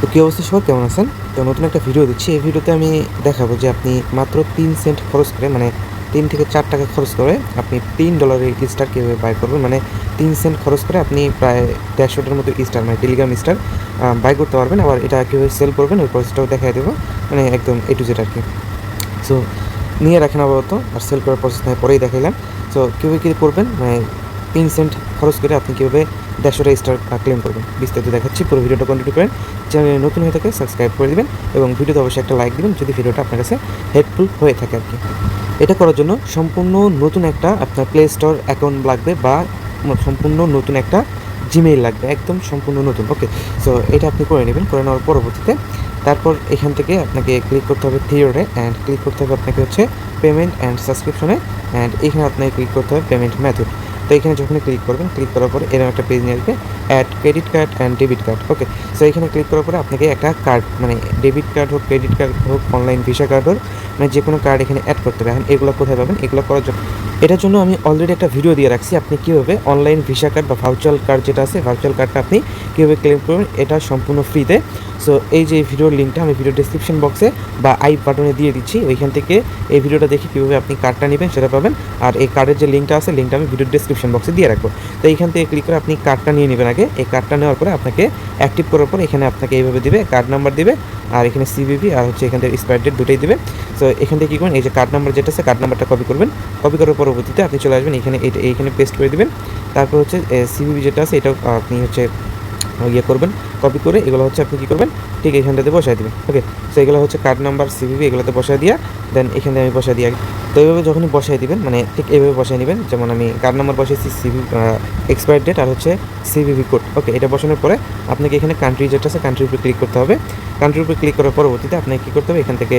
তো কী অবস্থা সবার? কেমন আছেন? তো নতুন একটা ভিডিও দিচ্ছি। এই ভিডিওতে আমি দেখাবো যে আপনি মাত্র তিন সেন্ট খরচ করে মানে তিন থেকে চার টাকা খরচ করে আপনি তিন ডলারের স্টার কীভাবে বাই করবেন? মানে তিন সেন্ট খরচ করে আপনি প্রায় দেড়শোটার মতো স্টার মানে টেলিগ্রাম স্টার বাই করতে পারবেন। আবার এটা কীভাবে সেল করবেন, ওই প্রসেসটাও দেখাই দেবো। মানে একদম এ টু জেড আর কি। সো নিয়ে রাখেন আপাতত। আর সেল করার প্রসেস পরেই দেখাইলাম। সো কীভাবে কী করবেন? মানে তিন সেন্ট খরচ করে আপনি কীভাবে দেড়শোটা স্টার ক্লেম করবেন। বিস্তারিত দেখাচ্ছি, পুরো ভিডিওটা কন্টিনিউ করেন। চ্যানেলে নতুন হয়ে থাকে সাবস্ক্রাইব করে দিবেন এবং ভিডিওতে অবশ্যই একটা লাইক দিবেন, যদি ভিডিওটা আপনার কাছে হেল্পফুল হয়ে থাকে আর কি। এটা করার জন্য সম্পূর্ণ নতুন একটা আপনার প্লে স্টোর অ্যাকাউন্ট লাগবে বা সম্পূর্ণ নতুন একটা জিমেইল লাগবে, একদম সম্পূর্ণ নতুন ওকে সো এটা আপনি করে নেবেন, করে নেওয়ার পরবর্তীতে তারপর এখান থেকে আপনাকে ক্লিক করতে হবে থিওরে অ্যান্ড ক্লিক করতে হবে আপনাকে হচ্ছে পেমেন্ট অ্যান্ড সাবস্ক্রিপশনে অ্যান্ড এখানে আপনাকে ক্লিক করতে হবে পেমেন্ট মেথড তো এখানে যখন ক্লিক করবেন ক্লিক করার পরে এরকম একটা পেজ নিয়ে আসবে add credit card and debit card okay so এখানে ক্লিক করার পরে আপনাকে একটা কার্ড মানে ডেবিট কার্ড হোক ক্রেডিট কার্ড হোক অনলাইন ভিসা কার্ড হোক মানে যে কোনো কার্ড এখানে অ্যাড করতে হবে। এখন এগুলো কোথায় পাবেন? এগুলো করার জন্য এটার জন্য আমি অলরেডি একটা ভিডিও দিয়ে রাখছি। আপনি কীভাবে অনলাইন ভিসা কার্ড বা ভার্চুয়াল কার্ড যেটা আছে ভার্চুয়াল কার্ডটা আপনি কীভাবে ক্লেম করবেন, এটা সম্পূর্ণ ফ্রিতে সো এই যে ভিডিওর লিঙ্কটা আমি ভিডিও ডিসক্রিপশন বক্সে বা আই বাটনে দিয়ে দিচ্ছি। ওইখান থেকে এই ভিডিওটা দেখে কীভাবে আপনি কার্ডটা নেবেন, সেটা পাবেন। আর এই কার্ডের যে লিঙ্কটা আছে লিঙ্কটা আমি ভিডিও ডিসক্রিপশন বক্সে দিয়ে রাখব। তো এইখান থেকে ক্লিক করে আপনি কার্ডটা নিয়ে নেবেন আগে। এই কার্ডটা নেওয়ার পরে আপনাকে অ্যাক্টিভ করার পর এখানে আপনাকে এইভাবে দিবে কার্ড নাম্বার দিবে, আর এখানে সিবিবি আর হচ্ছে এখান থেকে এক্সপায়ার ডেট দুটোই দেবে। সো এখান থেকে কী করবেন, এই যে কার্ড নাম্বার যেটা আছে কার্ড নাম্বারটা কপি করবেন। কপি করার পরবর্তীতে আপনি চলে আসবেন, এখানে এইখানে পেস্ট করে দেবেন। তারপর হচ্ছে সিবিবি যেটা আছে, এটাও আপনি হচ্ছে ইয়ে করবেন। কপি করে এগুলো হচ্ছে আপনি কী করবেন? ঠিক এইখানটাতে বসায় দেবেন। ওকে সো এগুলো হচ্ছে কার্ড নাম্বার সিভিভি এগুলোতে বসায় দিয়া দেন এখানে আমি বসায় দিয়ে। তো এইভাবে যখনই বসায় দিবেন মানে ঠিক এইভাবে বসায় নেবেন, যেমন আমি কার্ড নাম্বার বসিয়েছি সিভি এক্সপায়ার ডেট আর হচ্ছে সিভিভি কোড ওকে এটা বসানোর পরে আপনাকে এখানে কান্ট্রি যেটা আছে কান্ট্রির উপরে ক্লিক করতে হবে। কান্ট্রির উপরে ক্লিক করার পরবর্তীতে আপনাকে কী করতে হবে? এখান থেকে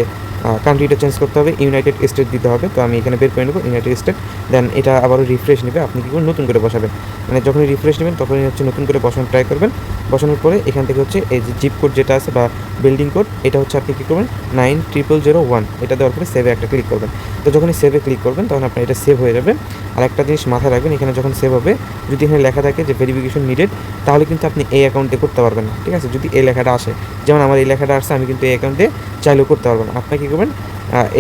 কান্ট্রিটা চেঞ্জ করতে হবে ইউনাইটেড স্টেট দিতে হবে। তো আমি এখানে বের করে নেব ইউনাইটেড স্টেট দেন এটা আবারও রিফ্রেশ নেবে, আপনি কী করবেন নতুন করে বসাবেন। মানে যখনই রিফ্রেশ নেবেন, তখনই হচ্ছে নতুন করে বসানোর ট্রাই করবেন। বসানোর পরে এখান থেকে হচ্ছে এই যে জিপ কোড যেটা আছে বা বিল্ডিং কোড এটা হচ্ছে আপনি কী করবেন? নাইন ট্রিপল জিরো ওয়ান এটা দেওয়ার পরে সেভে একটা ক্লিক করবেন। তো যখনই সেভে ক্লিক করবেন, তখন আপনার এটা সেভ হয়ে যাবে। আর একটা জিনিস মাথায় রাখবেন, এখানে যখন সেভ হবে, যদি এখানে লেখা থাকে যে ভেরিফিকেশন নিডেড তাহলে কিন্তু আপনি এই অ্যাকাউন্টে করতে পারবেন না, ঠিক আছে? যদি এই লেখাটা আসে, যেমন আমার এই লেখাটা আসছে, আমি কিন্তু এই অ্যাকাউন্টে চাইলেও করতে পারব না। আপনার কী করবেন?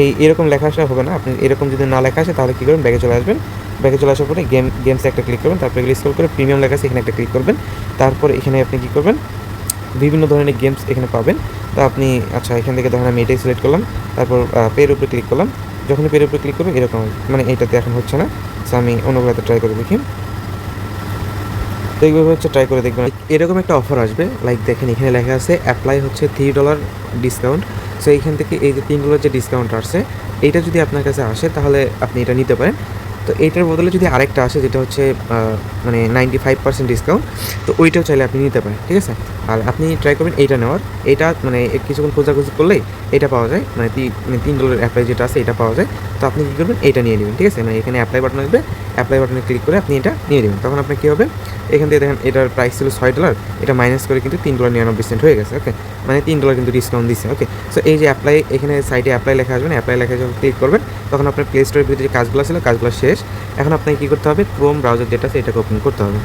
এই এরকম লেখা আসা হবে না, আপনি এরকম যদি না লেখা আসে, তাহলে কী করবেন? ব্যাগে চলে আসবেন। ব্যাগে চলে আসার পরে গেম গেমসে একটা ক্লিক করবেন, তারপরে স্ক্রল করে প্রিমিয়াম লেখা আছে, এখানে একটা ক্লিক করবেন। তারপর এখানে আপনি কী করবেন? বিভিন্ন ধরনের গেমস এখানে পাবেন। তো আপনি আচ্ছা এখান থেকে ধরেন আমি এটাই সিলেক্ট করলাম, তারপর পের উপরে ক্লিক করলাম। যখনই পের উপরে ক্লিক করব, এরকম মানে এইটাতে এখন হচ্ছে না। সো আমি অন্যগুলোতে ট্রাই করে দেখি। তো এইভাবে হচ্ছে ট্রাই করে দেখবেন। এরকম একটা অফার আসবে। লাইক দেখেন, এখানে লেখা আছে অ্যাপ্লাই হচ্ছে থ্রি ডলার ডিসকাউন্ট সো এইখান থেকে এই যে তিন ডলার যে ডিসকাউন্ট আসছে, এইটা যদি আপনার কাছে আসে, তাহলে আপনি এটা নিতে পারেন। তো এইটার বদলে যদি আরেকটা আসে, যেটা হচ্ছে মানে নাইনটি ফাইভ পার্সেন্ট ডিসকাউন্ট তো ওইটাও চাইলে আপনি নিতে পারেন, ঠিক আছে? আর আপনি ট্রাই করবেন এইটা নেওয়ার। এটা মানে কিছুক্ষণ খোঁজাখুঁজি করলেই এটা পাওয়া যায়। মানে মানে তিন ডলার অ্যাপ্লাই যেটা আছে, এটা পাওয়া যায়। তো আপনি কী করবেন? এইটা নিয়ে নেবেন, ঠিক আছে? মানে এখানে অ্যাপ্লাই বাটন আসবে অ্যাপ্লাই বাটনে ক্লিক করে আপনি এটা নিয়ে নেবেন। তখন আপনার কী হবে? এখান থেকে দেখেন, এটার প্রাইস ছিল ছয় ডলার এটা মাইনাস করে কিন্তু তিন ডলার নিরানব্বই সেন্ট হয়ে গেছে ওকে মানে তিন ডলার কিন্তু ডিসকাউন্ট দিচ্ছে ওকে সো এই যে অ্যাপ্লাই এখানে সাইডে অ্যাপ্লাই লেখা আসবেন অ্যাপ্লাই লেখা যখন ক্লিক করবেন। তখন আপনার প্লে স্টোরের ভিতরে যে কাজগুলো ছিল, কাজগুলো শেষ। এখন আপনাকে কী করতে হবে? ক্রোম ব্রাউজার যেটা আছে, এটাকে ওপেন করতে হবে।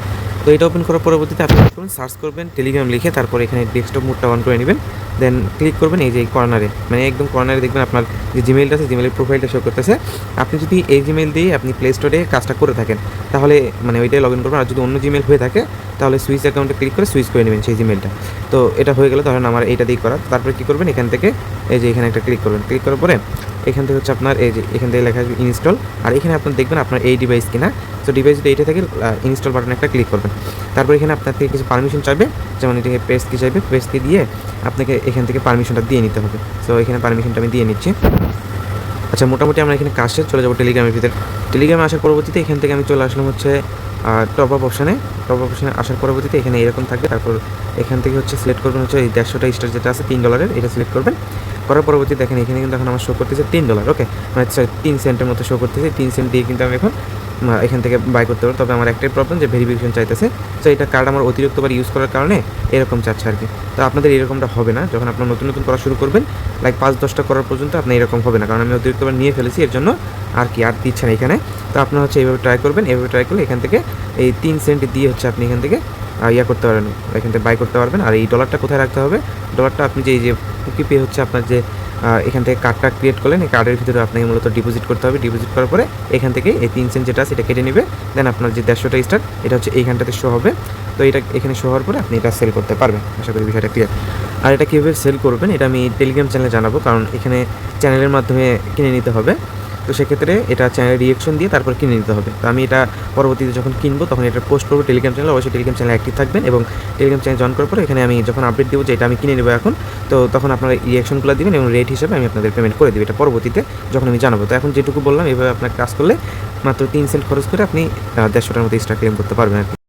তো এটা ওপেন করার পরবর্তীতে আপনি করবেন সার্চ করবেন টেলিগ্রাম লিখে তারপর এখানে ডেস্কটপ মোডটা অন করে নেবেন। দেন ক্লিক করবেন এই যে এই কর্নারে মানে একদম কর্নারে দেখবেন আপনার যে জিমেলটা আছে জিমেলের প্রোফাইলটা শো করতেছে। আপনি যদি এই জিমেল দিয়ে আপনি প্লে স্টোরে কাজটা করে থাকেন, তাহলে মানে ওইটাই লগ ইন করবেন। আর যদি অন্য জিমেল হয়ে থাকে তাহলে সুইচ অ্যাকাউন্টে ক্লিক করে সুইচ করে নেবেন সেই জিমেলটা তো এটা হয়ে গেলে ধরেন আমার এইটা দিয়ে করা। তারপরে কী করবেন? এখান থেকে এই যে এখানে একটা ক্লিক করবেন। ক্লিক করার পরে এখান থেকে হচ্ছে আপনার এই যে এখান থেকে লেখা আসবে ইনস্টল আর এখানে আপনার দেখবেন আপনার এই ডিভাইস কিনা। তো ডিভাইস যদি এইটা থেকে ইনস্টল বাটনে একটা ক্লিক করবেন। তারপর এখানে আপনার থেকে কিছু পারমিশন চাইবে। যেমন এটাকে পেস কি চাইবে? পেস কি দিয়ে আপনাকে এখান থেকে পারমিশনটা দিয়ে নিতে হবে। সো এখানে পারমিশনটা আমি দিয়ে নিচ্ছি। আচ্ছা মোটামুটি আমরা এখানে কাজ চলে যাব টেলিগ্রামের ভিতরে। টেলিগ্রামে আসার পরবর্তীতে এখান থেকে আমি চলে আসলাম হচ্ছে টপ আপ অপশানে টপ আপ অপশানে আসার পরবর্তীতে এখানে এরকম থাকবে। তারপর এখান থেকে হচ্ছে সিলেক্ট করবেন হচ্ছে এই দেড়শোটা স্টার যেটা আছে, তিন ডলারের এটা সিলেক্ট করবেন। করার পরবর্তী দেখেন, এখানে কিন্তু এখন আমার শো করতেছে তিন ডলার ওকে মানে তিন সেন্টের মতো শো করতেছে। তিন সেন্ট দিয়ে কিন্তু আমি এখন এখান থেকে বাই করতে পারব তবে আমার একটাই প্রবলেম যে ভেরিফিকেশন চাইতেছে। তো এটা কার্ড আমার অতিরিক্তবার ইউজ করার কারণে এরকম চাচ্ছে আর কি তো আপনাদের এরকমটা হবে না। যখন আপনার নতুন নতুন করা শুরু করবেন লাইক পাঁচ দশটা করার পর্যন্ত আপনার এরকম হবে না। কারণ আমি অতিরিক্তবার নিয়ে ফেলেছি, এর জন্য আর কি, আর দিচ্ছে না এখানে। তো আপনার হচ্ছে এইভাবে ট্রাই করবেন, এইভাবে ট্রাই করলে এখান থেকে এই তিন সেন্ট দিয়ে হচ্ছে আপনি এখান থেকে ইয়া করতে পারবেন। এখান থেকে বাই করতে পারবেন। আর এই ডলারটা কোথায় রাখতে হবে? ডলারটা আপনি যে এই যে পে হচ্ছে আপনার যে এখান থেকে কার্ডটা ক্রিয়েট করলেন। এই কার্ডের ভিতরে আপনাকে মূলত ডিপোজিট করতে হবে। ডিপোজিট করার পরে এখান থেকে এই তিন সেন্ট যেটা আছে এটা কেটে নেবে। দেন আপনার যে দেড়শোটা স্টার এটা হচ্ছে এইখানটাতে শো হবে। তো এটা এখানে শো হওয়ার পরে আপনি এটা সেল করতে পারবেন। আশা করি বিষয়টা ক্লিয়ার আর এটা কীভাবে সেল করবেন, এটা আমি টেলিগ্রাম চ্যানেলে জানাব। কারণ এখানে চ্যানেলের মাধ্যমে কিনে নিতে হবে। তো সেক্ষেত্রে এটা চ্যানেলে রিয়েকশন দিয়ে তারপর কিনে নিতে হবে। তো আমি এটা পরবর্তীতে যখন কিনবো, তখন এটা পোস্ট করব টেলিগ্রাম চ্যানেল অবশ্যই টেলিগ্রাম চ্যানেলে অ্যাক্টিভ থাকবেন এবং টেলিগ্রাম চ্যানেল জয়েন করার পরে এখানে আমি যখন আপডেট দেবো যে এটা আমি কিনে নেব এখন, তো তখন আপনারা রিয়েকশনগুলো দিবেন এবং রেট হিসেবে আমি আপনাদের পেমেন্ট করে দেবো। এটা পরবর্তীতে যখন আমি জানাব। তো এখন যেটুকু বললাম, এভাবে আপনার কাজ করলে মাত্র তিন সেন্ট খরচ করে আপনি দেড়শোটার মতো এক্সট্রা ক্লেম করতে পারবেন আর কি।